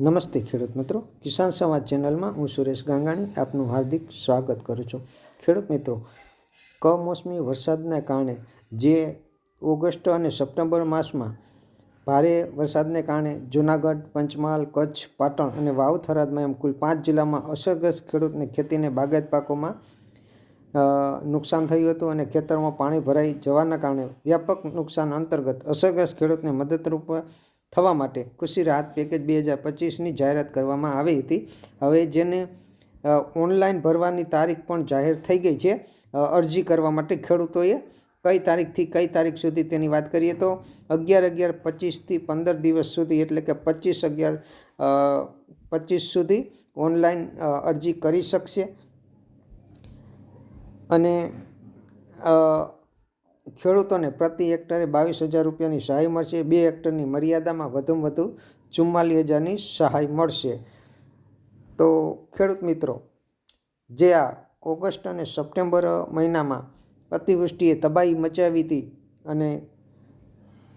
નમસ્તે ખેડૂત મિત્રો. કિસાન સંવાદ ચેનલમાં હું સુરેશ ગાંગાણી આપનું હાર્દિક સ્વાગત કરું છું. ખેડૂત મિત્રો, કમોસમી વરસાદને કારણે જે ઓગસ્ટ અને સપ્ટેમ્બર માસમાં ભારે વરસાદને કારણે જૂનાગઢ, પંચમહાલ, કચ્છ, પાટણ અને વાવ થરાદમાં એમ કુલ પાંચ જિલ્લામાં અસરગ્રસ્ત ખેડૂતને ખેતીને બાગાયત પાકોમાં નુકસાન થયું હતું અને ખેતરમાં પાણી ભરાઈ જવાના કારણે વ્યાપક નુકસાન અંતર્ગત અસરગ્રસ્ત ખેડૂતને મદદરૂપ થવા માટે. કૃષિ રાહત પેકેજ બે હજાર પચીસની જાહેરાત કરવામાં આવી હતી. હવે જેને ઓનલાઈન ભરવાની તારીખ પણ જાહેર થઈ ગઈ છે. અરજી કરવા માટે ખેડૂતોએ કઈ તારીખથી કઈ તારીખ સુધી તેની વાત કરીએ તો અગિયાર અગિયાર પચીસથી પંદર દિવસ સુધી એટલે કે પચીસ અગિયાર પચીસ સુધી ઓનલાઈન અરજી કરી શકશે. અને ખેડૂતોને પ્રતિ હેક્ટરે બાવીસ હજાર રૂપિયાની સહાય મળશે. બે હેક્ટરની મર્યાદામાં વધુમાં વધુ ચુમ્માલીસ હજારની સહાય મળશે. તો ખેડૂત મિત્રો, જે આ ઓગસ્ટ અને સપ્ટેમ્બર મહિનામાં અતિવૃષ્ટિએ તબાહી મચાવી હતી અને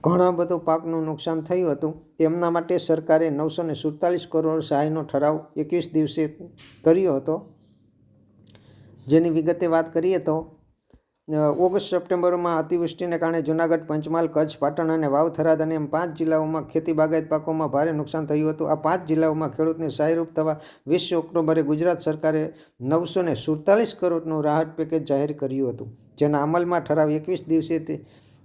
ઘણા બધો પાકનું નુકસાન થયું હતું, તેમના માટે સરકારે નવસો ને સુડતાલીસ કરોડ સહાયનો ઠરાવ એકવીસ દિવસે કર્યો હતો. જેની વિગતે વાત કરીએ તો ઓગસ્ટ સપ્ટેમ્બરમાં અતિવૃષ્ટિને કારણે જૂનાગઢ, પંચમહાલ, કચ્છ, પાટણ અને વાવ થરાદ અને એમ પાંચ જિલ્લાઓમાં ખેતી બાગાયત પાકોમાં ભારે નુકસાન થયું હતું. આ પાંચ જિલ્લાઓમાં ખેડૂતને સહાયરૂપ થવા વીસ ઓક્ટોબરે ગુજરાત સરકારે નવસો ને સુડતાલીસ કરોડનું રાહત પેકેજ જાહેર કર્યું હતું, જેના અમલમાં ઠરાવ એકવીસ દિવસે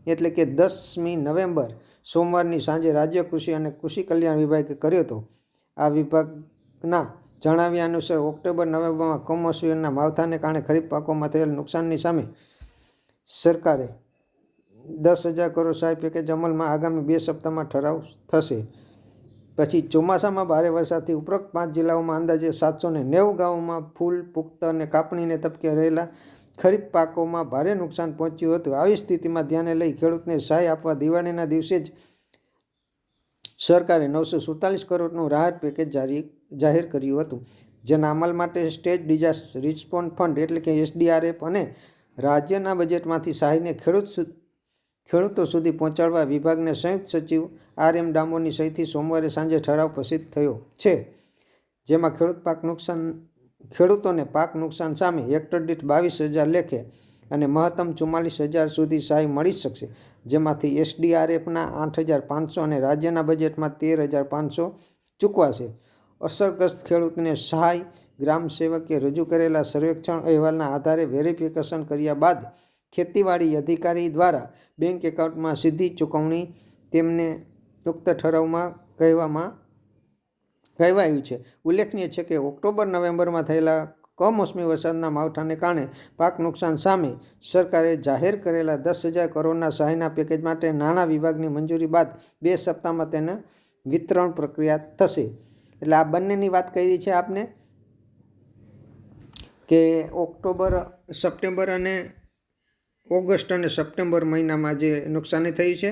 એટલે કે દસમી નવેમ્બર સોમવારની સાંજે રાજ્ય કૃષિ અને કૃષિ કલ્યાણ વિભાગે કર્યો હતો. આ વિભાગના જણાવ્યા અનુસાર, ઓક્ટોબર, નવેમ્બરમાં કમોસમીના માવઠાને કારણે ખરીફ પાકોમાં થયેલ નુકસાનની સામે સરકારે દસ હજાર કરોડ સહાય પેકેજ અમલમાં આગામી બે સપ્તાહમાં ઠરાવ થશે. પછી ચોમાસામાં ભારે વરસાદથી ઉપરોક્ત પાંચ જિલ્લાઓમાં અંદાજે સાતસો ને નેવું ગામોમાં ફૂલ પુખ્ત અને કાપણીને તબકે રહેલા ખરીફ પાકોમાં ભારે નુકસાન પહોંચ્યું હતું. આવી સ્થિતિમાં ધ્યાને લઈ ખેડૂતને સહાય આપવા દિવાળીના દિવસે જ સરકારે નવસો સુડતાલીસ કરોડનું રાહત પેકેજ જારી, જાહેર કર્યું હતું, જેના અમલ માટે સ્ટેટ ડિઝાસ્ટર રિસ્પોન્સ ફંડ એટલે કે એસડીઆરએફ અને રાજ્યના બજેટમાંથી સહાયને ખેડૂત ખેડૂતો સુધી પહોંચાડવા વિભાગને સંયુક્ત સચિવ આર એમ ડામોરની સહીથી સોમવારે સાંજે ઠરાવ પ્રસિદ્ધ થયો છે, જેમાં ખેડૂત પાક નુકસાન, ખેડૂતોને પાક નુકસાન સામે હેક્ટર દીઠ બાવીસ હજાર લેખે અને મહત્તમ ચુમ્માલીસ હજાર સુધી સહાય મળી શકશે, જેમાંથી એસડીઆરએફના આઠ હજાર પાંચસો અને રાજ્યના બજેટમાં તેર હજાર પાંચસો ચૂકવાશે. અસરગ્રસ્ત ખેડૂતને સહાય ગ્રામ સેવકે રજૂ કરેલા સર્વેક્ષણ અહેવાલના આધારે વેરિફિકેશન કર્યા બાદ ખેતીવાડી અધિકારી દ્વારા બેંક એકાઉન્ટમાં સીધી ચૂકવણી તેમને ઉક્ત ઠરાવમાં કહેવામાં કહેવાયું છે. ઉલ્લેખનીય છે કે ઓક્ટોબર નવેમ્બરમાં થયેલા કમોસમી વરસાદના માવઠાને કારણે પાક નુકસાન સામે સરકારે જાહેર કરેલા દસ હજાર કરોડના સહાયના પેકેજ માટે નાણાં વિભાગની મંજૂરી બાદ બે સપ્તાહમાં તેને વિતરણ પ્રક્રિયા થશે. એટલે આ બંનેની વાત કરી છે આપને? કે ઓક્ટોબર, સપ્ટેમ્બર અને ઓગસ્ટ અને સપ્ટેમ્બર મહિનામાં જે નુકસાની થઈ છે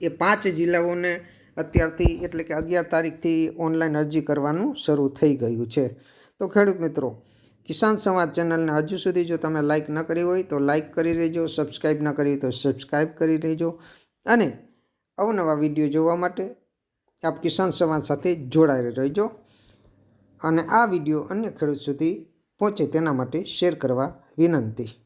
એ પાંચ જિલ્લાઓને અત્યારથી એટલે કે અગિયાર તારીખથી ઓનલાઈન અરજી કરવાનું શરૂ થઈ ગયું છે. તો ખેડૂત મિત્રો, કિસાન સંવાદ ચેનલને હજુ સુધી જો તમે લાઇક ન કરી હોય તો લાઇક કરી લેજો સબસ્ક્રાઈબ ન કરી તો સબસ્ક્રાઈબ કરી લેજો અને અવનવા વીડિયો જોવા માટે આપ કિસાન સંવાદ સાથે જોડાયેલા રહેજો. અને આ વીડિયો અન્ય ખેડૂત સુધી પહોંચે તેના માટે શેર કરવા વિનંતી.